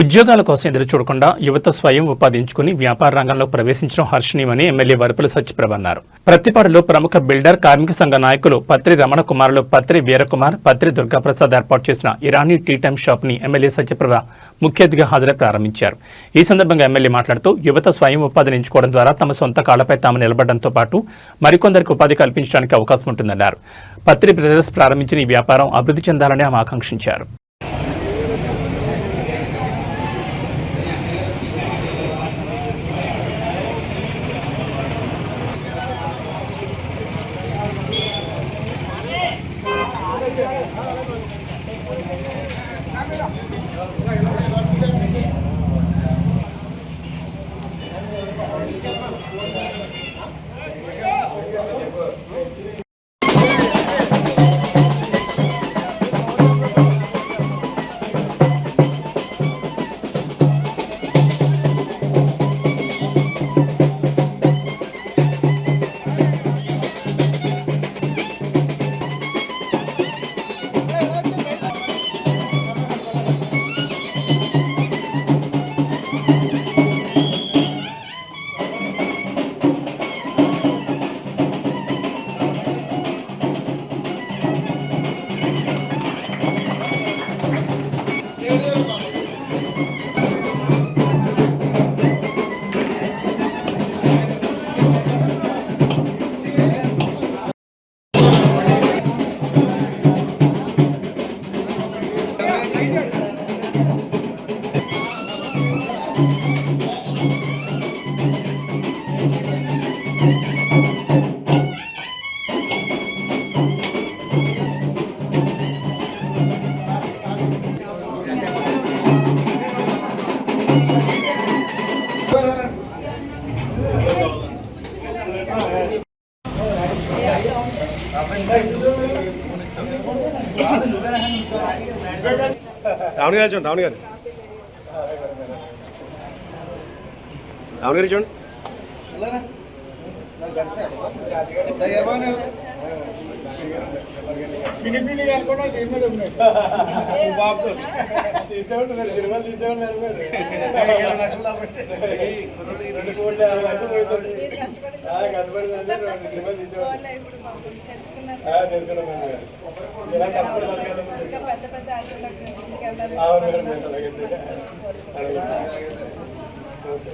ఉద్యోగాల కోసం ఎదురు చూడకుండా యువత స్వయం ఉపాధించుకుని వ్యాపార రంగంలో ప్రవేశించడం హర్షణీయమని ఎమ్మెల్యే వరపుల సత్యప్రభ అన్నారు. ప్రతిపాడులో ప్రముఖ బిల్డర్ కార్మిక సంఘ నాయకులు పత్రి రమణ కుమారులు పత్రి వీరకుమార్ పత్రి దుర్గాప్రసాద్ ఏర్పాటు చేసిన ఇరానీ టీ టైమ్ షాప్ని ఎమ్మెల్యే సత్యప్రభ ముఖ్య అతిథిగా హాజరై ప్రారంభించారు. ఈ సందర్భంగా ఎమ్మెల్యే మాట్లాడుతూ యువత స్వయం ఉపాధిని ఎంచుకోవడం ద్వారా తమ సొంత కాళ్ళపై తాము నిలబడడంతో పాటు మరికొందరికి ఉపాధి కల్పించడానికి అవకాశం ఉంటుందన్నారు. పత్రి బ్రదర్స్ ప్రారంభించిన ఈ వ్యాపారం అభివృద్ధి చెందాలని ఆమె ఆకాంక్షించారు. రావణ్ గారు చూడండి రావణ్ గారు రావణ్ గారు చూడండి ఇంకా పెద్ద పెద్ద ఆటోలకు తీసుకెళ్ళాలి పెళ్ళి కూడా చేసి